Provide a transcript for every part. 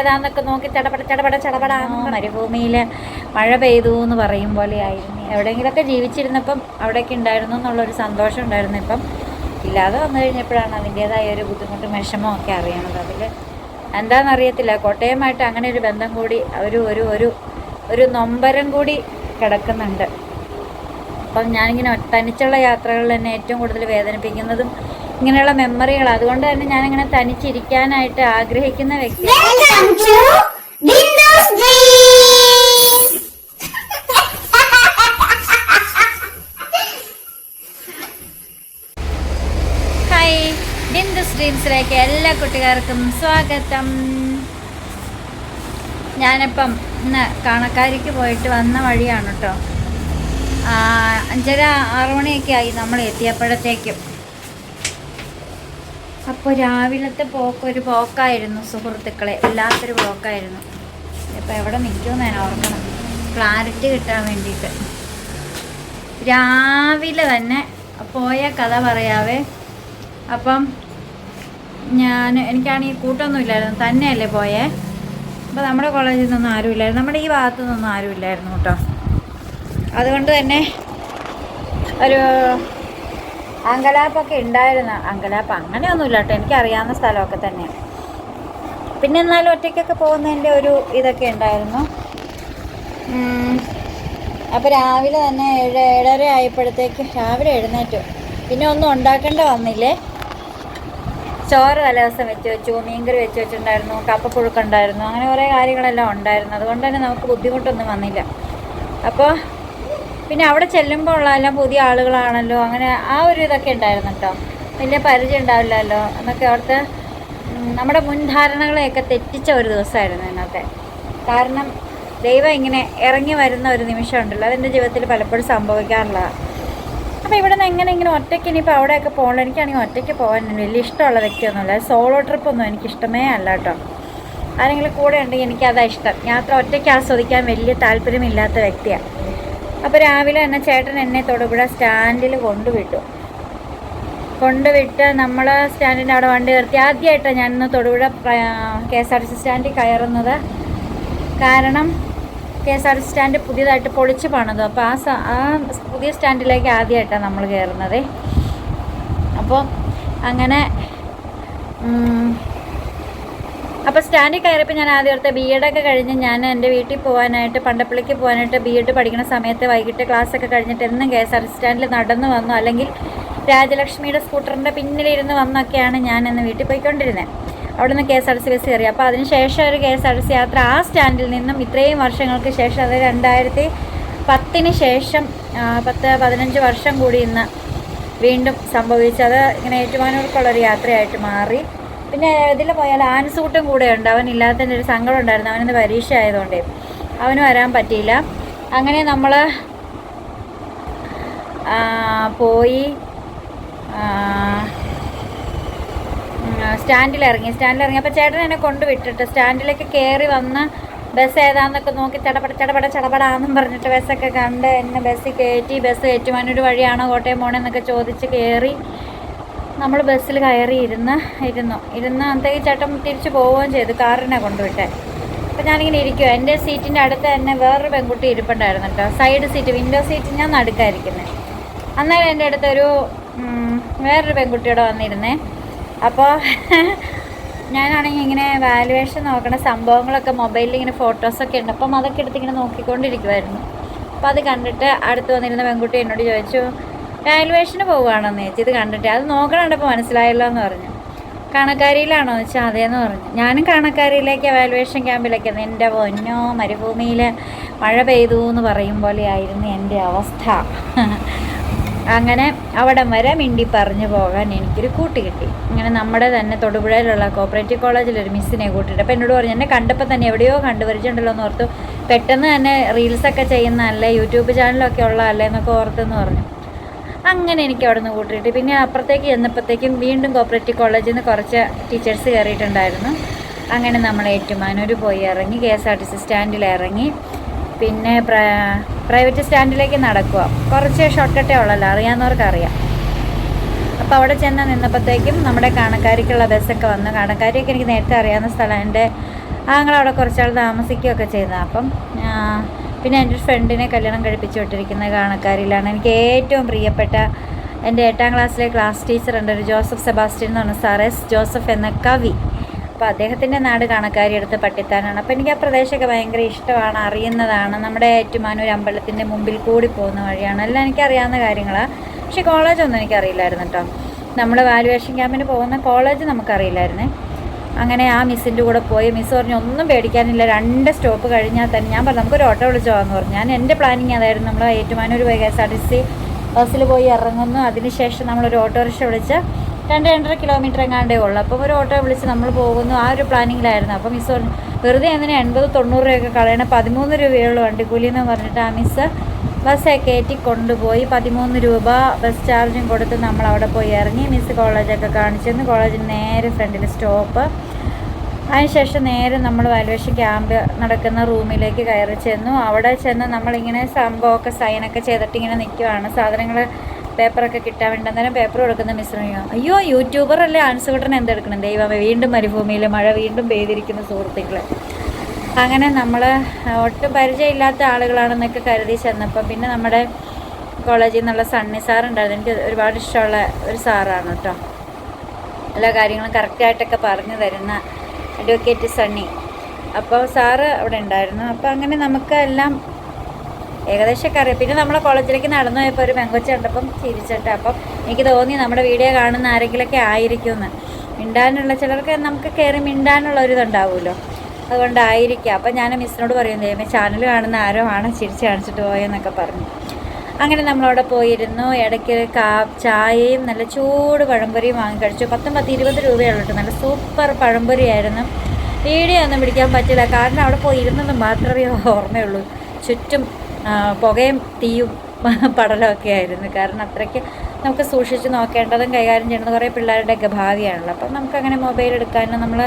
ഏതാന്നൊക്കെ നോക്കി ചടപട ചടപട ചടപട മരുഭൂമിയിൽ മഴ പെയ്തു എന്ന് പറയും പോലെ ആയിരുന്നു എവിടെയെങ്കിലൊക്കെ ജീവിച്ചിരുന്നപ്പം അവിടെയൊക്കെ ഉണ്ടായിരുന്നു എന്നുള്ളൊരു സന്തോഷം ഉണ്ടായിരുന്നു ഇപ്പം. ഇല്ലാതെ വന്നു കഴിഞ്ഞപ്പോഴാണ് അതിന്റേതായ ഒരു ബുദ്ധിമുട്ടും വിഷമവും ഒക്കെ അറിയണത്. അതിൽ എന്താണെന്നറിയത്തില്ല. കോട്ടയമായിട്ട് അങ്ങനെ ഒരു ബന്ധം കൂടി ഒരു ഒരു ഒരു ഒരു നൊമ്പരം കൂടി കിടക്കുന്നുണ്ട്. അപ്പം ഞാനിങ്ങനെ തനിച്ചുള്ള യാത്രകളിൽ എന്നെ ഏറ്റവും കൂടുതൽ വേദനിപ്പിക്കുന്നതും ഇങ്ങനെയുള്ള മെമ്മറികൾ അതുകൊണ്ട് തന്നെ ഞാൻ ഇങ്ങനെ തനിച്ചിരിക്കാനായിട്ട് ആഗ്രഹിക്കുന്ന വ്യക്തി! ഹായ് ഡിൻഡു സ്ട്രീംസിലേക്ക് എല്ലാ കുട്ടികാർക്കും സ്വാഗതം. ഞാനിപ്പം ഇന്ന് കാണക്കാരിക്ക് പോയിട്ട് വന്ന വഴിയാണ് കേട്ടോ അഞ്ചര ആറു മണിയൊക്കെ ആയി നമ്മൾ എത്തിയപ്പോഴത്തേക്കും. അപ്പോൾ രാവിലത്തെ പോക്ക് ഒരു പോക്കായിരുന്നു സുഹൃത്തുക്കളെ. വല്ലാത്തൊരു പോക്കായിരുന്നു. ഇപ്പോൾ എവിടെ നിൽക്കുമെന്ന് ഞാൻ ഓർക്കണം. ക്ലാരിറ്റി കിട്ടാൻ വേണ്ടിയിട്ട്. രാവിലെ തന്നെ പോയ കഥ പറയാവേ. അപ്പം ഞാൻ എനിക്കാണെങ്കിൽ കൂട്ടൊന്നും ഇല്ലായിരുന്നു. തന്നെയല്ലേ പോയേ? അപ്പോൾ നമ്മുടെ കോളേജിൽ നിന്നൊന്നും ആരുമില്ലായിരുന്നു നമ്മുടെ ഈ ഭാഗത്തു നിന്നൊന്നും ആരുമില്ലായിരുന്നു കേട്ടോ. അതുകൊണ്ട് തന്നെ ഒരു അങ്കലാപ്പൊക്കെ ഉണ്ടായിരുന്നു അങ്കലാപ്പ് അങ്ങനെയൊന്നുമില്ല കേട്ടോ. എനിക്കറിയാവുന്ന സ്ഥലമൊക്കെ തന്നെ പിന്നെ എന്നാലും ഒറ്റയ്ക്കൊക്കെ പോകുന്നതിന്റെ ഒരു ഇതൊക്കെ ഉണ്ടായിരുന്നു. അപ്പോൾ രാവിലെ തന്നെ ഏഴ് ഏഴര ആയപ്പോഴത്തേക്ക് രാവിലെ എഴുന്നേറ്റു. പിന്നെ ഒന്നും ഉണ്ടാക്കേണ്ട വന്നില്ലേ? ചോറ് തലേദിവസം വെച്ച് വെച്ചു മീൻകറി വെച്ച് വെച്ചിട്ടുണ്ടായിരുന്നു കപ്പപ്പുഴുക്കുണ്ടായിരുന്നു അങ്ങനെ കുറേ കാര്യങ്ങളെല്ലാം ഉണ്ടായിരുന്നു. അതുകൊണ്ട് തന്നെ നമുക്ക് ബുദ്ധിമുട്ടൊന്നും വന്നില്ല. അപ്പോൾ പിന്നെ അവിടെ ചെല്ലുമ്പോൾ ഉള്ളതെല്ലാം പുതിയ ആളുകളാണല്ലോ അങ്ങനെ ആ ഒരു ഇതൊക്കെ ഉണ്ടായിരുന്നു കേട്ടോ. വലിയ പരിചയം ഉണ്ടാവില്ലല്ലോ. എന്നൊക്കെ അവിടുത്തെ നമ്മുടെ മുൻധാരണകളെയൊക്കെ തെറ്റിച്ച ഒരു ദിവസമായിരുന്നു ഇന്നത്തെ കാരണം ദൈവം ഇങ്ങനെ ഇറങ്ങി വരുന്ന ഒരു നിമിഷം ഉണ്ടല്ലോ. അതെന്റെ ജീവിതത്തിൽ പലപ്പോഴും സംഭവിക്കാറുള്ളതാണ് അപ്പോൾ ഇവിടെ നിന്ന് എങ്ങനെ ഇങ്ങനെ ഒറ്റയ്ക്ക് ഇനിയിപ്പോൾ അവിടെയൊക്കെ പോകണം? എനിക്കാണെങ്കിൽ ഒറ്റയ്ക്ക് പോകാൻ വലിയ ഇഷ്ടമുള്ള വ്യക്തിയൊന്നുമില്ല. സോളോ ട്രിപ്പൊന്നും എനിക്ക് ഇഷ്ടമേ അല്ല കേട്ടോ. ആരെങ്കിലും കൂടെ ഉണ്ടെങ്കിൽ എനിക്കതാണ് ഇഷ്ടം. യാത്ര ഒറ്റയ്ക്ക് ആസ്വദിക്കാൻ വലിയ താല്പര്യമില്ലാത്ത വ്യക്തിയാണ് അപ്പോൾ രാവിലെ തന്നെ ചേട്ടൻ എന്നെ തൊടുപുഴ സ്റ്റാൻഡിൽ കൊണ്ടുവിട്ടു. കൊണ്ടുവിട്ട് നമ്മൾ സ്റ്റാൻഡിന്റെ അവിടെ വണ്ടി നിർത്തി. ആദ്യമായിട്ടാണ് ഞാൻ ഇന്ന് Thodupuzha K S R T C സ്റ്റാൻഡിൽ കയറുന്നത്. കാരണം K S R T C stand പുതിയതായിട്ട് പൊളിച്ച് പണിതു. അപ്പോൾ ആ ആ പുതിയ സ്റ്റാൻഡിലേക്ക് ആദ്യമായിട്ടാണ് നമ്മൾ കയറുന്നത്. അപ്പോൾ അങ്ങനെ അപ്പോൾ സ്റ്റാൻഡിൽ കയറിയപ്പോൾ ഞാൻ ആദ്യം ഓർത്ത് ബി എഡൊക്കെ കഴിഞ്ഞ് ഞാൻ എന്റെ വീട്ടിൽ പോകാനായിട്ട് പണ്ടപ്പള്ളിക്ക് പോകാനായിട്ട് ബി എഡ് പഠിക്കുന്ന സമയത്ത് വൈകിട്ട് ക്ലാസ്സൊക്കെ കഴിഞ്ഞിട്ട് എന്നും കെ എസ് ആർ സ്റ്റാൻഡിൽ നടന്നു വന്നു. അല്ലെങ്കിൽ രാജലക്ഷ്മിയുടെ സ്കൂട്ടറിന്റെ പിന്നിലിരുന്ന് വന്നൊക്കെയാണ് ഞാൻ ഇന്ന് വീട്ടിൽ പോയിക്കൊണ്ടിരുന്നത് അവിടെ നിന്ന് K S R C bus കയറി. അപ്പോൾ അതിന് ശേഷം ഒരു കെ എസ് ആർ സി യാത്ര ആ സ്റ്റാൻഡിൽ നിന്നും ഇത്രയും വർഷങ്ങൾക്ക് ശേഷം അത് രണ്ടായിരത്തി പത്തിന് ശേഷം പത്ത് പതിനഞ്ച് വർഷം കൂടി ഇന്ന് വീണ്ടും സംഭവിച്ചത് ഇങ്ങനെ ഏറ്റുമാനൂർക്കുള്ളൊരു യാത്രയായിട്ട് മാറി. പിന്നെ ഇതിൽ പോയാൽ ആൻസൂട്ടും കൂടെ ഉണ്ട്. അവൻ ഇല്ലാത്തതിന്റെ ഒരു സങ്കടം ഉണ്ടായിരുന്നു. അവനിന്ന് പരീക്ഷ ആയതുകൊണ്ടേ. അവന് വരാൻ പറ്റിയില്ല. അങ്ങനെ നമ്മൾ പോയി സ്റ്റാൻഡിൽ ഇറങ്ങി സ്റ്റാൻഡിൽ ഇറങ്ങി അപ്പോൾ ചേട്ടൻ എന്നെ കൊണ്ടുവിട്ടിട്ട് സ്റ്റാൻഡിലേക്ക് കയറി വന്ന് ബസ് ഏതാന്നൊക്കെ നോക്കി ചടപട ചടപട ചടപടാന്നും പറഞ്ഞിട്ട് ബസ്സൊക്കെ കണ്ട് എന്നെ ബസ്സിൽ കയറ്റി ബസ് ഏറ്റുമാനൂർ വഴിയാണോ കോട്ടയം പോകണമെന്നൊക്കെ ചോദിച്ച് കയറി നമ്മൾ ബസ്സിൽ കയറി ഇരുന്ന് ഇരുന്നു. ഇരുന്ന് അന്നത്തേക്ക് ചേട്ടൻ തിരിച്ചു പോവുകയും ചെയ്തു. കാറിനെ കൊണ്ടുവിട്ടെ. അപ്പോൾ ഞാനിങ്ങനെ ഇരിക്കുമോ എന്റെ സീറ്റിന്റെ അടുത്ത് തന്നെ വേറൊരു പെൺകുട്ടി ഇരിപ്പുണ്ടായിരുന്നു കേട്ടോ. സൈഡ് സീറ്റ് വിൻഡോ സീറ്റ് ഞാൻ നടുക്കായിരിക്കുന്നത് അന്നേരം എന്റെ അടുത്തൊരു വേറൊരു പെൺകുട്ടിയോടെ വന്നിരുന്നേ. അപ്പോൾ ഞാനാണെങ്കിൽ ഇങ്ങനെ വാലുവേഷൻ നോക്കണ സംഭവങ്ങളൊക്കെ മൊബൈലിൽ ഇങ്ങനെ ഫോട്ടോസൊക്കെ ഉണ്ട്. അപ്പം അതൊക്കെ എടുത്ത് ഇങ്ങനെ നോക്കിക്കൊണ്ടിരിക്കുമായിരുന്നു അപ്പോൾ അത് കണ്ടിട്ട് അടുത്ത് വന്നിരുന്ന പെൺകുട്ടി എന്നോട് ചോദിച്ചു വാലുവേഷന് പോവുകയാണോന്ന് ചേച്ചി ഇത് കണ്ടിട്ട്. അത് നോക്കണണ്ടപ്പോൾ മനസ്സിലായല്ലോ എന്ന് പറഞ്ഞു. കാണക്കാരിയിലാണോ എന്ന് വെച്ചാൽ അതേന്ന് പറഞ്ഞു. ഞാനും കാണക്കാരിയിലേക്ക് വാലുവേഷൻ ക്യാമ്പിലേക്ക് എന്റെ പൊന്നോ മരുഭൂമിയിൽ മഴ പെയ്തു എന്ന് പറയും പോലെയായിരുന്നു എന്റെ അവസ്ഥ. അങ്ങനെ അവിടം വരെ മിണ്ടി പറഞ്ഞു പോകാൻ എനിക്കൊരു കൂട്ടി കിട്ടി. അങ്ങനെ നമ്മുടെ തന്നെ തൊടുപുഴയിലുള്ള കോപ്പറേറ്റീവ് കോളേജിലൊരു മിസ്സിനെ കൂട്ടിയിട്ട്. അപ്പോൾ എന്നോട് പറഞ്ഞു എന്നെ കണ്ടപ്പോൾ തന്നെ എവിടെയോ കണ്ടുപരിച്ചിട്ടുണ്ടല്ലോ എന്ന് ഓർത്തു. പെട്ടെന്ന് തന്നെ റീൽസൊക്കെ ചെയ്യുന്നതല്ലേ യൂട്യൂബ് ചാനലൊക്കെ ഉള്ളതല്ലേ എന്നൊക്കെ ഓർത്തെന്ന് പറഞ്ഞു. അങ്ങനെ എനിക്ക് അവിടെ നിന്ന് കൂട്ടിയിട്ട് പിന്നെ അപ്പുറത്തേക്ക് ചെന്നപ്പോഴത്തേക്കും വീണ്ടും കോപ്പറേറ്റീവ് കോളേജിൽ നിന്ന് കുറച്ച് ടീച്ചേഴ്സ് കയറിയിട്ടുണ്ടായിരുന്നു. അങ്ങനെ നമ്മൾ ഏറ്റുമാനൂർ പോയി ഇറങ്ങി K S R T C സ്റ്റാൻഡിൽ ഇറങ്ങി. പിന്നെ പ്രൈവറ്റ് സ്റ്റാൻഡിലേക്ക് നടക്കുക കുറച്ച് ഷോർട്ട് കട്ടേ ഉള്ളല്ലോ അറിയാവുന്നവർക്ക് അറിയാം അപ്പോൾ അവിടെ ചെന്ന് നിന്നപ്പോഴത്തേക്കും നമ്മുടെ കാണക്കാരിക്കുള്ള ബസ്സൊക്കെ വന്നു. കാണക്കാരിയൊക്കെ എനിക്ക് നേരത്തെ അറിയാവുന്ന സ്ഥലം. എന്റെ ആങ്ങളവിടെ കുറച്ചാൾ താമസിക്കുകയൊക്കെ ചെയ്തതാണ് അപ്പം പിന്നെ എന്റെ ഫ്രണ്ടിനെ കല്യാണം കഴിപ്പിച്ചു വിട്ടിരിക്കുന്ന കാണക്കാരിലാണ്. എനിക്ക് ഏറ്റവും പ്രിയപ്പെട്ട എന്റെ എട്ടാം ക്ലാസ്സിലെ ക്ലാസ് ടീച്ചർ ഉണ്ട്. ഒരു ജോസഫ് സെബാസ്റ്റ്യൻ എന്ന് പറഞ്ഞ സാർ എസ് ജോസഫ് എന്ന കവി. അപ്പോൾ അദ്ദേഹത്തിന്റെ നാട് കാണക്കാരി അടുത്ത് പട്ടിത്താനാണ്. അപ്പോൾ എനിക്ക് ആ പ്രദേശമൊക്കെ ഭയങ്കര ഇഷ്ടമാണ് അറിയുന്നതാണ്. നമ്മുടെ ഏറ്റുമാനൂർ അമ്പലത്തിന്റെ മുമ്പിൽ കൂടി പോകുന്ന വഴിയാണ്. എല്ലാം എനിക്കറിയാവുന്ന കാര്യങ്ങളാണ് പക്ഷേ കോളേജൊന്നും എനിക്കറിയില്ലായിരുന്നു കേട്ടോ നമ്മൾ വാലുവേഷൻ ക്യാമ്പിന് പോകുന്ന കോളേജ് നമുക്കറിയില്ലായിരുന്നേ. അങ്ങനെ ആ മിസ്സിന്റെ കൂടെ പോയി. മിസ് പറഞ്ഞു ഒന്നും പേടിക്കാനില്ല രണ്ട് സ്റ്റോപ്പ് കഴിഞ്ഞാൽ തന്നെ. ഞാൻ പറഞ്ഞു നമുക്കൊരു ഓട്ടോ വിളിച്ചു പോകാമെന്ന് പറഞ്ഞു. ഞാൻ എന്റെ പ്ലാനിങ് അതായിരുന്നു നമ്മൾ ഏറ്റുമാനൂർ പോയി K S R T C ബസ്സിൽ പോയി ഇറങ്ങുന്നു. അതിനുശേഷം നമ്മളൊരു ഓട്ടോറിക്ഷ വിളിച്ച് രണ്ട് രണ്ടര കിലോമീറ്റർ എങ്ങാണ്ടേ ഉള്ളൂ. അപ്പം ഒരു ഓട്ടോ വിളിച്ച് നമ്മൾ പോകുന്നു. ആ ഒരു പ്ലാനിങ്ങിലായിരുന്നു അപ്പം മിസ് പറഞ്ഞു വെറുതെ എന്തിനാ എൺപത് തൊണ്ണൂറ് രൂപയൊക്കെ കളയണം? പതിമൂന്ന് രൂപയുള്ള വണ്ടിക്കൂലി എന്ന് പറഞ്ഞിട്ട് ആ മിസ്സ് ബസ് കയറ്റി കൊണ്ടുപോയി പതിമൂന്ന് രൂപ ബസ് ചാർജും കൊടുത്ത് നമ്മൾ അവിടെ പോയി ഇറങ്ങി മിസ് കോളേജൊക്കെ കാണിച്ചെന്ന് കോളേജിന് നേരെ ഫ്രണ്ടിൽ സ്റ്റോപ്പ്. അതിനുശേഷം നേരെ നമ്മൾ വാലുവേഷൻ ക്യാമ്പ് നടക്കുന്ന റൂമിലേക്ക് കയറി ചെന്നു. അവിടെ ചെന്ന് നമ്മളിങ്ങനെ സംഭവമൊക്കെ സൈനൊക്കെ ചെയ്തിട്ട് ഇങ്ങനെ നിൽക്കുവാണ്. സാധനങ്ങൾ പേപ്പറൊക്കെ കിട്ടാൻ വേണ്ടി അന്നേരം പേപ്പർ കൊടുക്കുന്ന മിശ്രമിയോ അയ്യോ യൂട്യൂബർ അല്ലേ ആൻസുകുട്ടൻ എന്തെടുക്കണം? ദൈവമേ വീണ്ടും മരുഭൂമിയിൽ മഴ വീണ്ടും പെയ്തിരിക്കുന്ന സുഹൃത്തുക്കളെ. അങ്ങനെ നമ്മൾ ഒട്ടും പരിചയമില്ലാത്ത ആളുകളാണെന്നൊക്കെ കരുതി ചെന്നപ്പോൾ പിന്നെ നമ്മുടെ കോളേജിൽ നിന്നുള്ള സണ്ണി സാറുണ്ടായിരുന്നു എനിക്ക് ഒരുപാട് ഇഷ്ടമുള്ള ഒരു സാറാണ് കേട്ടോ. എല്ലാ കാര്യങ്ങളും കറക്റ്റായിട്ടൊക്കെ പറഞ്ഞു തരുന്ന അഡ്വക്കേറ്റ് സണ്ണി. അപ്പോൾ സാറ് അവിടെ ഉണ്ടായിരുന്നു. അപ്പോൾ അങ്ങനെ നമുക്ക് എല്ലാം ഏകദേശമൊക്കെ അറിയാം. പിന്നെ നമ്മളെ കോളേജിലേക്ക് നടന്നു പോയപ്പോൾ ഒരു പെങ്കൊച്ച കണ്ടപ്പം ചിരിച്ചിട്ട് അപ്പം എനിക്ക് തോന്നി നമ്മുടെ വീഡിയോ കാണുന്ന ആരെങ്കിലുമൊക്കെ ആയിരിക്കുമെന്ന്. മിണ്ടാനുള്ള ചിലർക്ക് നമുക്ക് കയറി മിണ്ടാനുള്ള ഒരു ഇതുണ്ടാവുമല്ലോ. അതുകൊണ്ടായിരിക്കാം. അപ്പം ഞാൻ മിസ്സിനോട് പറയും ദൈവമേ ചാനൽ കാണുന്ന ആരോ ആണ് ചിരിച്ച് കാണിച്ചിട്ട് പോയെന്നൊക്കെ പറഞ്ഞു. അങ്ങനെ നമ്മളവിടെ പോയിരുന്നു. ഇടയ്ക്ക് കാ ചായയും നല്ല ചൂട് പഴംപൊരിയും വാങ്ങി കഴിച്ചു. പത്തും പത്ത് ഇരുപത് രൂപയുള്ളൂ നല്ല സൂപ്പർ പഴംപൊരിയായിരുന്നു. വീഡിയോ ഒന്നും പിടിക്കാൻ പറ്റില്ല. കാരണം അവിടെ പോയി ഇരുന്നത് മാത്രമേ ഓർമ്മയുള്ളൂ. ചുറ്റും പുകയും തീയും പടലമൊക്കെ ആയിരുന്നു. കാരണം അത്രയ്ക്ക് നമുക്ക് സൂക്ഷിച്ച് നോക്കേണ്ടതും കൈകാര്യം ചെയ്യുന്നത് കുറേ പിള്ളേരുടെയൊക്കെ ഭാവിയാണല്ലോ. അപ്പം നമുക്കങ്ങനെ മൊബൈൽ എടുക്കാനും നമ്മൾ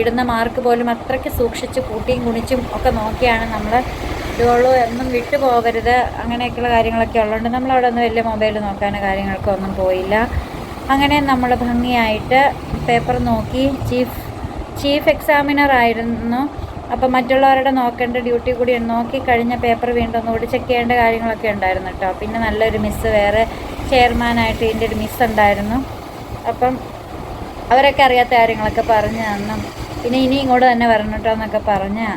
ഇടുന്ന മാർക്ക് പോലും അത്രയ്ക്ക് സൂക്ഷിച്ച് കൂട്ടിയും കുണിച്ചും ഒക്കെ നോക്കിയാണ് നമ്മൾ ഇടുകയുള്ളൂ എന്നും വിട്ടു പോകരുത്. അങ്ങനെയൊക്കെയുള്ള കാര്യങ്ങളൊക്കെ ഉള്ളതുകൊണ്ട് നമ്മളവിടെ ഒന്നും വലിയ മൊബൈൽ നോക്കാനോ കാര്യങ്ങൾക്കോ ഒന്നും പോയില്ല. അങ്ങനെ നമ്മൾ ഭംഗിയായിട്ട് പേപ്പർ നോക്കി ചീഫ് ചീഫ് എക്സാമിനർ ആയിരുന്നു. അപ്പം മറ്റുള്ളവരുടെ നോക്കേണ്ട ഡ്യൂട്ടി കൂടി നോക്കി കഴിഞ്ഞ പേപ്പർ വീണ്ടും ഒന്നുകൂടി ചെക്ക് ചെയ്യേണ്ട കാര്യങ്ങളൊക്കെ ഉണ്ടായിരുന്നു കേട്ടോ. പിന്നെ നല്ലൊരു മിസ്സ് വേറെ ചെയർമാനായിട്ട് ഇതിന്റെ ഒരു മിസ് ഉണ്ടായിരുന്നു. അപ്പം അവരൊക്കെ അറിയാത്ത കാര്യങ്ങളൊക്കെ പറഞ്ഞു തന്നും. പിന്നെ ഇനി ഇങ്ങോട്ട് തന്നെ വരണം കേട്ടോ എന്നൊക്കെ പറഞ്ഞ്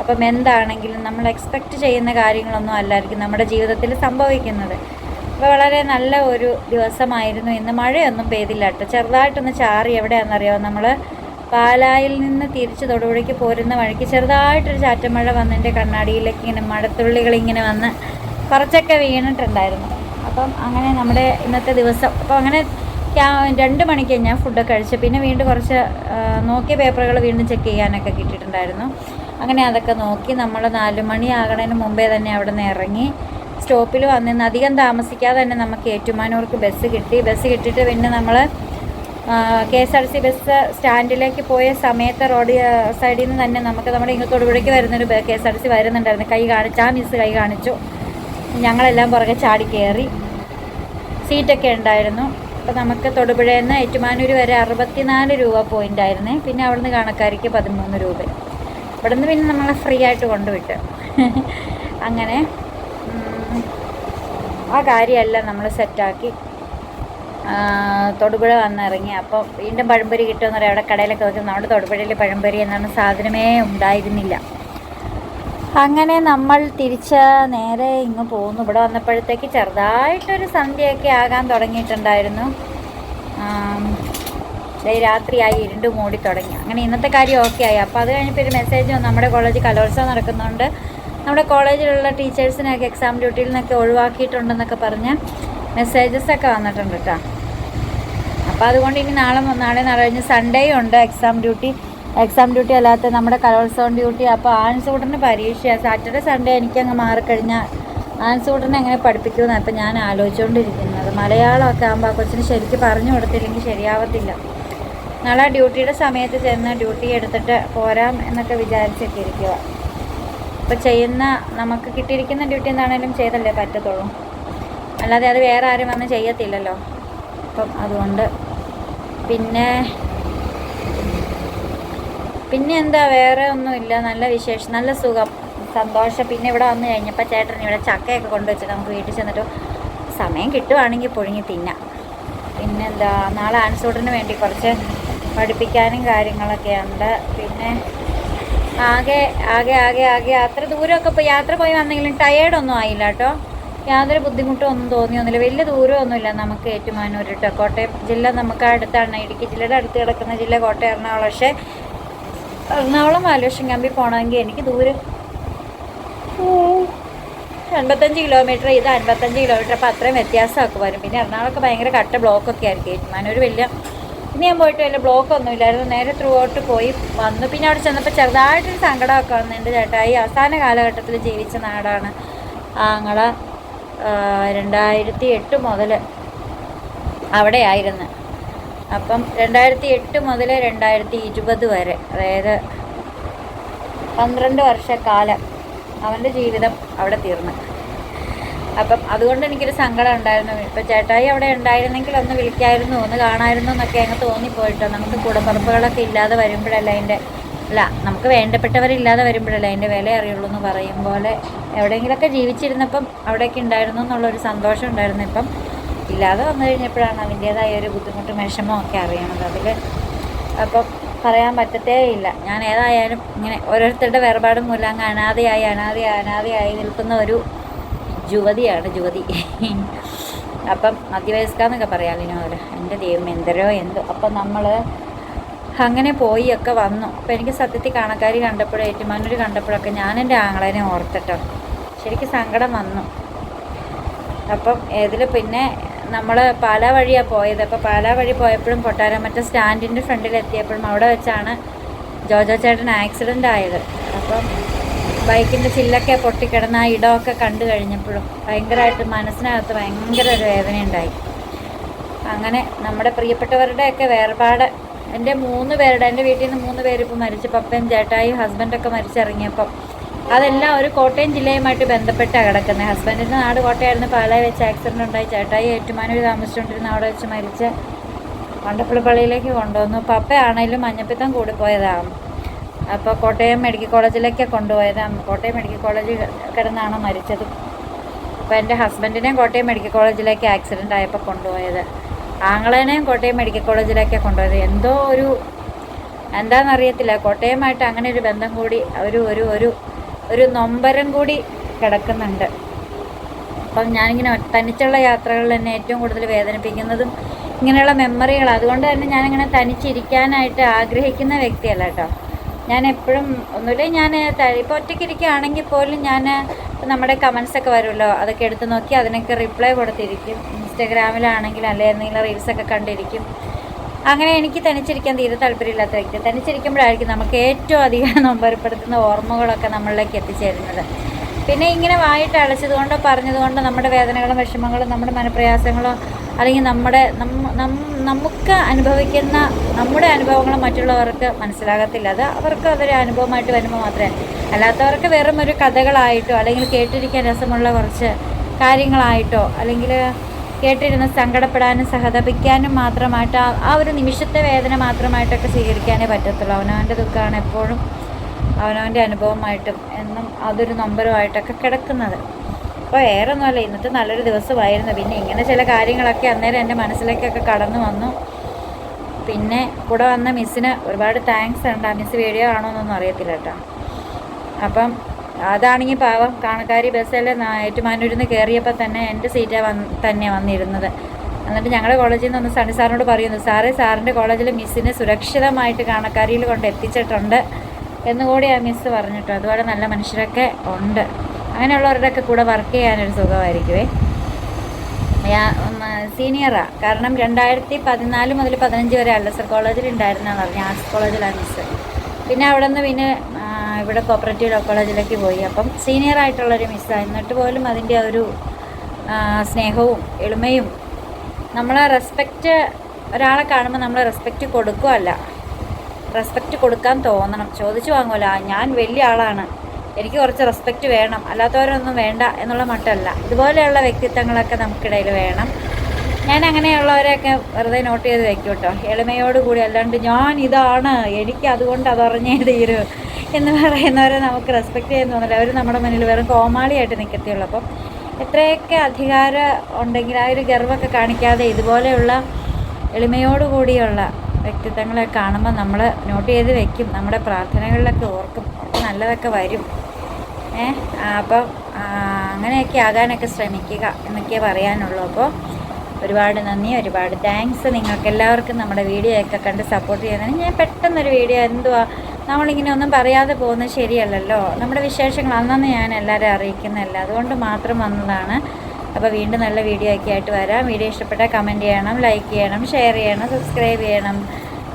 അപ്പം എന്താണെങ്കിലും നമ്മൾ എക്സ്പെക്റ്റ് ചെയ്യുന്ന കാര്യങ്ങളൊന്നും അല്ലായിരിക്കും നമ്മുടെ ജീവിതത്തിൽ സംഭവിക്കുന്നത്. അപ്പോൾ വളരെ നല്ല ഒരു ദിവസമായിരുന്നു. ഇന്ന് മഴയൊന്നും പെയ്തില്ല കേട്ടോ ചെറുതായിട്ടൊന്ന് ചാറി എവിടെയാണെന്നറിയാമോ നമ്മൾ പാലായിൽ നിന്ന് തിരിച്ച് തൊടുപുഴയ്ക്ക് പോരുന്ന വഴിക്ക് ചെറുതായിട്ടൊരു ചാറ്റമഴ വന്നതിന്റെ കണ്ണാടിയിലേക്ക് ഇങ്ങനെ മഴത്തുള്ളികൾ ഇങ്ങനെ വന്ന് കുറച്ചൊക്കെ വീണിട്ടുണ്ടായിരുന്നു. അപ്പം അങ്ങനെ നമ്മുടെ ഇന്നത്തെ ദിവസം അപ്പോൾ അങ്ങനെ രണ്ട് മണിക്ക് ഞാൻ ഫുഡൊക്കെ കഴിച്ചു. പിന്നെ വീണ്ടും കുറച്ച് നോക്കിയ പേപ്പറുകൾ വീണ്ടും ചെക്ക് ചെയ്യാനൊക്കെ കിട്ടിയിട്ടുണ്ടായിരുന്നു. അങ്ങനെ അതൊക്കെ നോക്കി നമ്മൾ നാല് മണി ആകണതിന് മുമ്പേ തന്നെ അവിടെ നിന്ന് ഇറങ്ങി സ്റ്റോപ്പിൽ വന്നിന്ന് അധികം താമസിക്കാതെ തന്നെ നമുക്ക് ഏറ്റുമാനൂർക്ക് ബസ് കിട്ടി. ബസ് കിട്ടിയിട്ട് പിന്നെ നമ്മൾ K S R C bus സ്റ്റാൻഡിലേക്ക് പോയ സമയത്ത് റോഡ് സൈഡിൽ നിന്ന് തന്നെ നമുക്ക് നമ്മുടെ ഇങ്ങോട്ട് തൊടുപുഴയ്ക്ക് വരുന്നൊരു കെ എസ് ആർ സി വരുന്നുണ്ടായിരുന്നു. കൈ കാണിച്ചു ആ മിസ് കൈ കാണിച്ചു. ഞങ്ങളെല്ലാം പുറകെ ചാടി കയറി. സീറ്റൊക്കെ ഉണ്ടായിരുന്നു. അപ്പോൾ നമുക്ക് തൊടുപുഴയിൽ നിന്ന് ഏറ്റുമാനൂർ വരെ അറുപത്തിനാല് രൂപ പോയിന്റ് ആയിരുന്നു. പിന്നെ അവിടുന്ന് കാണക്കാരിക്ക് പതിമൂന്ന് രൂപ. ഇവിടെ നിന്ന് പിന്നെ നമ്മളെ ഫ്രീ ആയിട്ട് കൊണ്ടുവിട്ട്. അങ്ങനെ ആ കാര്യമെല്ലാം നമ്മൾ സെറ്റാക്കി തൊടുപുഴ വന്നിറങ്ങി അപ്പോൾ വീണ്ടും പഴംപൊരി കിട്ടുമെന്ന് പറയാം. അവിടെ കടയിലൊക്കെ വെക്കുന്നത് നമ്മുടെ തൊടുപുഴയിൽ പഴംപൊരി എന്നാണ് സാധനമേ ഉണ്ടായിരുന്നില്ല. അങ്ങനെ നമ്മൾ തിരിച്ച് നേരെ ഇങ്ങ് പോകുന്നു. ഇവിടെ വന്നപ്പോഴത്തേക്ക് ചെറുതായിട്ടൊരു സന്ധ്യയൊക്കെ ആകാൻ തുടങ്ങിയിട്ടുണ്ടായിരുന്നു. രാത്രിയായി ഇരുണ്ട് മൂടി തുടങ്ങി. അങ്ങനെ ഇന്നത്തെ കാര്യം ഓക്കെ ആയി. അപ്പോൾ അത് കഴിഞ്ഞപ്പോൾ ഒരു മെസ്സേജ് വന്നു. നമ്മുടെ കോളേജ് കലോത്സവം നടക്കുന്നുണ്ട്. നമ്മുടെ കോളേജിലുള്ള ടീച്ചേഴ്സിനെയൊക്കെ എക്സാം ഡ്യൂട്ടിയിൽ നിന്നൊക്കെ ഒഴിവാക്കിയിട്ടുണ്ടെന്നൊക്കെ പറഞ്ഞ് മെസ്സേജസൊക്കെ വന്നിട്ടുണ്ട് കേട്ടോ അപ്പോൾ അതുകൊണ്ട് ഇനി നാളെ നാളെ നാളെ കഴിഞ്ഞ് സൺഡേ ഉണ്ട് എക്സാം ഡ്യൂട്ടി എക്സാം ഡ്യൂട്ടി അല്ലാത്ത നമ്മുടെ കലോത്സവം ഡ്യൂട്ടി അപ്പോൾ ആൻസൂട്ടറിന് പരീക്ഷയാണ് സാറ്റർഡേ സൺഡേ എനിക്കങ്ങ് മാറിക്കഴിഞ്ഞാൽ ആൻസൂട്ടറിനെ എങ്ങനെ പഠിപ്പിക്കുമെന്ന് അപ്പോൾ ഞാൻ ആലോചിച്ചുകൊണ്ടിരിക്കുന്നത് മലയാളമൊക്കെ ആകുമ്പോൾ ആ കൊച്ചിന് ശരിക്കും പറഞ്ഞു കൊടുത്തില്ലെങ്കിൽ ശരിയാവത്തില്ല. നാളെ ഡ്യൂട്ടിയുടെ സമയത്ത് ചെന്ന് ഡ്യൂട്ടി എടുത്തിട്ട് പോരാം എന്നൊക്കെ വിചാരിച്ചൊക്കെ ഇരിക്കുക അപ്പോൾ ചെയ്യുന്ന നമുക്ക് കിട്ടിയിരിക്കുന്ന ഡ്യൂട്ടി എന്താണേലും ചെയ്തല്ലേ പറ്റത്തുള്ളൂ. അല്ലാതെ അത് വേറെ ആരും വന്ന് ചെയ്യത്തില്ലല്ലോ. അപ്പം അതുകൊണ്ട് പിന്നെ പിന്നെ എന്താ വേറെ ഒന്നുമില്ല. നല്ല വിശേഷം. നല്ല സുഖം. സന്തോഷം. പിന്നെ ഇവിടെ വന്നു കഴിഞ്ഞപ്പോൾ ചേട്ടൻ ഇവിടെ ചക്കയൊക്കെ കൊണ്ടുവച്ചിട്ട് നമുക്ക് വീട്ടിൽ ചെന്നിട്ട് സമയം കിട്ടുവാണെങ്കിൽ പുഴുങ്ങി തിന്നാം. പിന്നെന്താ നാളെ ആൻസൂട്ടിന് വേണ്ടി കുറച്ച് പഠിപ്പിക്കാനും കാര്യങ്ങളൊക്കെ ഉണ്ട്. പിന്നെ ആകെ ആകെ ആകെ ആകെ അത്ര ദൂരമൊക്കെ ഇപ്പോൾ യാത്ര പോയി വന്നെങ്കിലും ടയേർഡൊന്നും ആയില്ല കേട്ടോ. യാതൊരു ബുദ്ധിമുട്ടും ഒന്നും തോന്നിയൊന്നുമില്ല. വലിയ ദൂരമൊന്നുമില്ല നമുക്ക് ഏറ്റുമാനൂരിട്ട് കേട്ടോ കോട്ടയം ജില്ല നമുക്ക് അടുത്താണ്. ഇടുക്കി ജില്ലയുടെ അടുത്ത് കിടക്കുന്ന ജില്ല കോട്ടയം എറണാകുളം. പക്ഷേ എറണാകുളം വാലുവേഷൻ കമ്പി പോകണമെങ്കിൽ എനിക്ക് ദൂരം എൺപത്തഞ്ച് കിലോമീറ്റർ ഇത് അൻപത്തഞ്ച് കിലോമീറ്റർ അപ്പോൾ അത്രയും വ്യത്യാസമൊക്കെ വരും. പിന്നെ എറണാകുളമൊക്കെ ഭയങ്കര കട്ട ബ്ലോക്കൊക്കെ ആയിരിക്കും. ഏറ്റുമാനൂർ വലിയ പിന്നെ ഞാൻ പോയിട്ട് വലിയ ബ്ലോക്കൊന്നും ഇല്ലായിരുന്നു നേരെ ത്രൂ ഔട്ട് പോയി വന്നു. പിന്നെ അവിടെ ചെന്നപ്പോൾ ചെറുതായിട്ടൊരു സങ്കടമൊക്കെ വന്നു. എന്റെ ചേട്ടായി അവസാന കാലഘട്ടത്തിൽ ജീവിച്ച നാടാണ് ആങ്ങളെ. രണ്ടായിരത്തി എട്ട് മുതൽ അവിടെയായിരുന്നു. അപ്പം രണ്ടായിരത്തി എട്ട് മുതൽ രണ്ടായിരത്തി ഇരുപത് വരെ അതായത് പന്ത്രണ്ട് വർഷക്കാലം അവന്റെ ജീവിതം അവിടെ തീർന്നു. അപ്പം അതുകൊണ്ട് എനിക്കൊരു സങ്കടം ഉണ്ടായിരുന്നു. ഇപ്പം ചേട്ടായി അവിടെ ഉണ്ടായിരുന്നെങ്കിൽ ഒന്ന് വിളിക്കായിരുന്നു ഒന്ന് കാണായിരുന്നു എന്നൊക്കെ അങ്ങ് തോന്നിപ്പോയിട്ടോ. നമുക്ക് കുടപ്പറപ്പുകളൊക്കെ ഇല്ലാതെ വരുമ്പോഴല്ല അതിന്റെ അല്ല നമുക്ക് വേണ്ടപ്പെട്ടവരില്ലാതെ വരുമ്പോഴല്ലേ അതിന്റെ വില അറിയുള്ളൂ എന്ന് പറയും പോലെ എവിടെയെങ്കിലുമൊക്കെ ജീവിച്ചിരുന്നപ്പം അവിടെയൊക്കെ ഉണ്ടായിരുന്നു എന്നുള്ളൊരു സന്തോഷം ഉണ്ടായിരുന്നു. ഇപ്പം ഇല്ലാതെ വന്നു കഴിഞ്ഞപ്പോഴാണ് അതിന്റേതായ ഒരു ബുദ്ധിമുട്ടും വിഷമവും ഒക്കെ അറിയണത്. അതിൽ അപ്പം പറയാൻ പറ്റത്തേ ഇല്ല. ഞാൻ ഏതായാലും ഇങ്ങനെ ഓരോരുത്തരുടെ വേർപാടും മൂലം അനാഥയായി അനാഥയായി അനാഥയായി നിൽക്കുന്ന ഒരു യുവതിയാണ് യുവതി. അപ്പം മധ്യവയസ്കാന്നൊക്കെ പറയാം ലിനോൽ എന്റെ ദൈവം എന്തരോ എന്തോ. അപ്പം നമ്മൾ അങ്ങനെ പോയി ഒക്കെ വന്നു. അപ്പോൾ എനിക്ക് സത്യത്തിൽ കാണക്കാരി കണ്ടപ്പോഴും ഏറ്റുമാനൂർ കണ്ടപ്പോഴൊക്കെ ഞാൻ എന്റെ ആങ്ങളേനെ ഓർത്തിട്ടോ. ശരിക്കും സങ്കടം വന്നു. അപ്പം ഇതിൽ പിന്നെ നമ്മൾ പാലാ വഴിയാണ് പോയത്. അപ്പോൾ പാലാ വഴി പോയപ്പോഴും കൊട്ടാരമറ്റ സ്റ്റാൻഡിന്റെ ഫ്രണ്ടിൽ എത്തിയപ്പോഴും അവിടെ വെച്ചാണ് ജോജോ ചേട്ടൻ ആക്സിഡന്റ് ആയത്. അപ്പം ബൈക്കിന്റെ ചില്ലൊക്കെ പൊട്ടിക്കിടന്ന ആ ഇടമൊക്കെ കണ്ടു കഴിഞ്ഞപ്പോഴും ഭയങ്കരമായിട്ട് മനസ്സിനകത്ത് ഭയങ്കര ഒരു വേദന ഉണ്ടായി അങ്ങനെ നമ്മുടെ പ്രിയപ്പെട്ടവരുടെയൊക്കെ വേർപാട്. എന്റെ മൂന്ന് പേരുടെ എന്റെ വീട്ടിൽ നിന്ന് മൂന്ന് പേരിപ്പോൾ മരിച്ചപ്പോൾ മരിച്ചു. ചേട്ടായി ചേട്ടായും ഹസ്ബൻഡൊക്കെ മരിച്ചിറങ്ങിയപ്പം അതെല്ലാം ഒരു കോട്ടയം ജില്ലയുമായിട്ട് ബന്ധപ്പെട്ടാണ് കിടക്കുന്നത്. ഹസ്ബൻഡിന്റെ നാട് കോട്ടയായിരുന്നു. പാലായി വെച്ച് ആക്സിഡന്റ് ഉണ്ടായി. ചേട്ടായി ഏറ്റുമാനൂർ താമസിച്ചുകൊണ്ടിരുന്ന അവിടെ വെച്ച് മരിച്ച് പള്ളിയിലേക്ക് കൊണ്ടുവന്നു. പപ്പയാണേലും മഞ്ഞപ്പിത്തം കൂടിപ്പോയതാണ് അപ്പോൾ കോട്ടയം മെഡിക്കൽ കോളേജിലേക്ക് കൊണ്ടുപോയതാണ് കോട്ടയം മെഡിക്കൽ കോളേജിൽ കിടന്നാണ് മരിച്ചത്. അപ്പോൾ എന്റെ ഹസ്ബൻഡിനെയും കോട്ടയം മെഡിക്കൽ കോളേജിലേക്ക് ആക്സിഡന്റ് ആയപ്പോൾ കൊണ്ടുപോയത്. ആങ്ങളേനെയും കോട്ടയം മെഡിക്കൽ കോളേജിലേക്ക് കൊണ്ടുപോയത്. എന്തോ ഒരു എന്താണെന്നറിയത്തില്ല കോട്ടയമായിട്ട് അങ്ങനെ ഒരു ബന്ധം കൂടി ഒരു ഒരു ഒരു ഒരു നൊമ്പരം കൂടി കിടക്കുന്നുണ്ട്. അപ്പം ഞാനിങ്ങനെ തനിച്ചുള്ള യാത്രകളിൽ എന്നെ ഏറ്റവും കൂടുതൽ വേദനിപ്പിക്കുന്നതും ഇങ്ങനെയുള്ള മെമ്മറികൾ. അതുകൊണ്ട് തന്നെ ഞാനിങ്ങനെ തനിച്ചിരിക്കാനായിട്ട് ആഗ്രഹിക്കുന്ന വ്യക്തിയല്ല കേട്ടോ. ഞാൻ എപ്പോഴും ഒന്നുമില്ല ഞാൻ ഇപ്പോൾ ഒറ്റയ്ക്ക് ഇരിക്കുകയാണെങ്കിൽ പോലും ഞാൻ നമ്മുടെ കമൻസ് ഒക്കെ വരുമല്ലോ അതൊക്കെ എടുത്ത് നോക്കി അതിനൊക്കെ റിപ്ലൈ കൊടുത്തിരിക്കും. ഇൻസ്റ്റാഗ്രാമിലാണെങ്കിൽ അല്ലെ എന്തെങ്കിലും റീൽസൊക്കെ കണ്ടിരിക്കും. അങ്ങനെ എനിക്ക് തനിച്ചിരിക്കാൻ തീരെ താല്പര്യമില്ലാത്ത വ്യക്തി. തനിച്ചിരിക്കുമ്പോഴായിരിക്കും നമുക്ക് ഏറ്റവും അധികം നൊമ്പരപ്പെടുത്തുന്ന ഓർമ്മകളൊക്കെ നമ്മളിലേക്ക് എത്തിച്ചേരുന്നത്. പിന്നെ ഇങ്ങനെ വായിട്ട് അടച്ചതുകൊണ്ടോ പറഞ്ഞതുകൊണ്ടോ നമ്മുടെ വേദനകളും വിഷമങ്ങളും നമ്മുടെ മനപ്രയാസങ്ങളോ അല്ലെങ്കിൽ നമ്മുടെ നമുക്ക് അനുഭവിക്കുന്ന നമ്മുടെ അനുഭവങ്ങൾ മറ്റുള്ളവർക്ക് മനസ്സിലാകത്തില്ല. അത് അവർക്ക് അതൊരു അനുഭവമായിട്ട് വരുമ്പോൾ മാത്രമേ അല്ലാത്തവർക്ക് വെറും ഒരു കഥകളായിട്ടോ അല്ലെങ്കിൽ കേട്ടിരിക്കാൻ രസമുള്ള കുറച്ച് കാര്യങ്ങളായിട്ടോ അല്ലെങ്കിൽ കേട്ടിരുന്ന് സങ്കടപ്പെടാനും സഹതപിക്കാനും മാത്രമായിട്ട് ആ- ഒരു നിമിഷത്തെ വേദന മാത്രമായിട്ടൊക്കെ സ്വീകരിക്കാനേ പറ്റത്തുള്ളൂ. അവനവന്റെ ദുഃഖമാണ് എപ്പോഴും അവനവന്റെ അനുഭവമായിട്ടും എന്നും അതൊരു നൊമ്പരമായിട്ടൊക്കെ കിടക്കുന്നത്. അപ്പോൾ വേറെ ഒന്നുമല്ല ഇന്നത്തെ നല്ലൊരു ദിവസമായിരുന്നു. പിന്നെ ഇങ്ങനെ ചില കാര്യങ്ങളൊക്കെ അന്നേരം എന്റെ മനസ്സിലേക്കൊക്കെ കടന്നു വന്നു. പിന്നെ കൂടെ വന്ന മിസ്സിന് ഒരുപാട് താങ്ക്സ് ഉണ്ട്. ആ മിസ് വീഡിയോ ആണോ എന്നൊന്നും അറിയത്തില്ല കേട്ടോ. അപ്പം അതാണെങ്കിൽ പാവം കാണക്കാരി ബസ്സിൽ ഏറ്റുമാനൂരിൽ നിന്ന് കയറിയപ്പോൾ തന്നെ എന്റെ സീറ്റാണ് വന്ന് തന്നെ വന്നിരുന്നത്. എന്നിട്ട് ഞങ്ങളുടെ കോളേജിൽ നിന്ന് ഒന്ന് സണി സാറിനോട് പറയുന്നു സാറേ സാറിന്റെ കോളേജിൽ മിസ്സിനെ സുരക്ഷിതമായിട്ട് കാണക്കാരിയിൽ കൊണ്ട് എത്തിച്ചിട്ടുണ്ട് എന്നുകൂടി ആ മിസ്സ് പറഞ്ഞിട്ടു. അതുപോലെ നല്ല മനുഷ്യരൊക്കെ ഉണ്ട്. അങ്ങനെയുള്ളവരുടെയൊക്കെ കൂടെ വർക്ക് ചെയ്യാനൊരു സുഖമായിരിക്കുമേ സീനിയറാണ് കാരണം രണ്ടായിരത്തി പതിനാല് മുതൽ പതിനഞ്ച് വരെ അല്ലസർ കോളേജിൽ ഉണ്ടായിരുന്നാണ് പറഞ്ഞു ആർട്സ് കോളേജിലാണ് മിസ് പിന്നെ അവിടെ നിന്ന് പിന്നെ ഇവിടെ കോപ്പറേറ്റീവ് ലോ കോളേജിലേക്ക് പോയി. അപ്പം സീനിയർ ആയിട്ടുള്ളൊരു മിസ്സാണ് എന്നിട്ട് പോലും അതിന്റെ ഒരു സ്നേഹവും എളിമയും നമ്മളെ റെസ്പെക്റ്റ് ഒരാളെ കാണുമ്പോൾ നമ്മൾ റെസ്പെക്റ്റ് കൊടുക്കുകയല്ല റെസ്പെക്റ്റ് കൊടുക്കാൻ തോന്നണം. ചോദിച്ചു വാങ്ങുമല്ല ഞാൻ വലിയ ആളാണ്. എനിക്ക് കുറച്ച് റെസ്പെക്റ്റ് വേണം. അല്ലാത്തവരൊന്നും വേണ്ട എന്നുള്ള മട്ടല്ല. ഇതുപോലെയുള്ള വ്യക്തിത്വങ്ങളൊക്കെ നമുക്കിടയിൽ വേണം. ഞാൻ അങ്ങനെയുള്ളവരെയൊക്കെ വെറുതെ നോട്ട് ചെയ്ത് വെക്കും കേട്ടോ എളിമയോടുകൂടി അല്ലാണ്ട് ഞാൻ ഇതാണ്. എനിക്ക് അതുകൊണ്ട് അതറിഞ്ഞേ തീരൂ. എന്ന് പറയുന്നവരെ നമുക്ക് റെസ്പെക്റ്റ് ചെയ്യാൻ തോന്നില്ല അവർ നമ്മുടെ മുന്നിൽ വെറും കോമാളിയായിട്ട് നിൽക്കത്തുള്ളൂ അപ്പം എത്രയൊക്കെ അധികാരം ഉണ്ടെങ്കിൽ ആ ഒരു ഗർവമൊക്കെ കാണിക്കാതെ ഇതുപോലെയുള്ള എളിമയോടുകൂടിയുള്ള വ്യക്തിത്വങ്ങളെ കാണുമ്പോൾ നമ്മൾ നോട്ട് ചെയ്ത് വെക്കും. നമ്മുടെ പ്രാർത്ഥനകളിലൊക്കെ ഓർക്കും. നല്ലതൊക്കെ വരും. ഏ? അപ്പം അങ്ങനെയൊക്കെ ആകാനൊക്കെ ശ്രമിക്കുക എന്നൊക്കെ പറയാനുള്ളൂ. അപ്പോൾ ഒരുപാട് നന്ദി ഒരുപാട് താങ്ക്സ് നിങ്ങൾക്ക് എല്ലാവർക്കും നമ്മുടെ വീഡിയോ ഒക്കെ കണ്ട് സപ്പോർട്ട് ചെയ്യുന്നതിന് ഞാൻ പെട്ടെന്നൊരു വീഡിയോ എന്തുവാ നമ്മളിങ്ങനെ ഒന്നും പറയാതെ പോകുന്നത് ശരിയല്ലല്ലോ. നമ്മുടെ വിശേഷങ്ങൾ അന്നന്ന് ഞാൻ എല്ലാവരും അറിയിക്കുന്നതല്ല. അതുകൊണ്ട് മാത്രം വന്നതാണ്. അപ്പോൾ വീണ്ടും നല്ല വീഡിയോ ഒക്കെ ആയിട്ട് വരാം. വീഡിയോ ഇഷ്ടപ്പെട്ടാൽ കമന്റ് ചെയ്യണം ലൈക്ക് ചെയ്യണം ഷെയർ ചെയ്യണം സബ്സ്ക്രൈബ് ചെയ്യണം.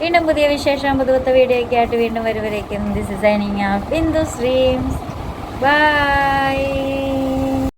വീണ്ടും പുതിയ വിശേഷം പുതുപുത്ത വീഡിയോ ഒക്കെ ആയിട്ട് വീണ്ടും വരുവരേക്കും this is signing off Bindu streams bye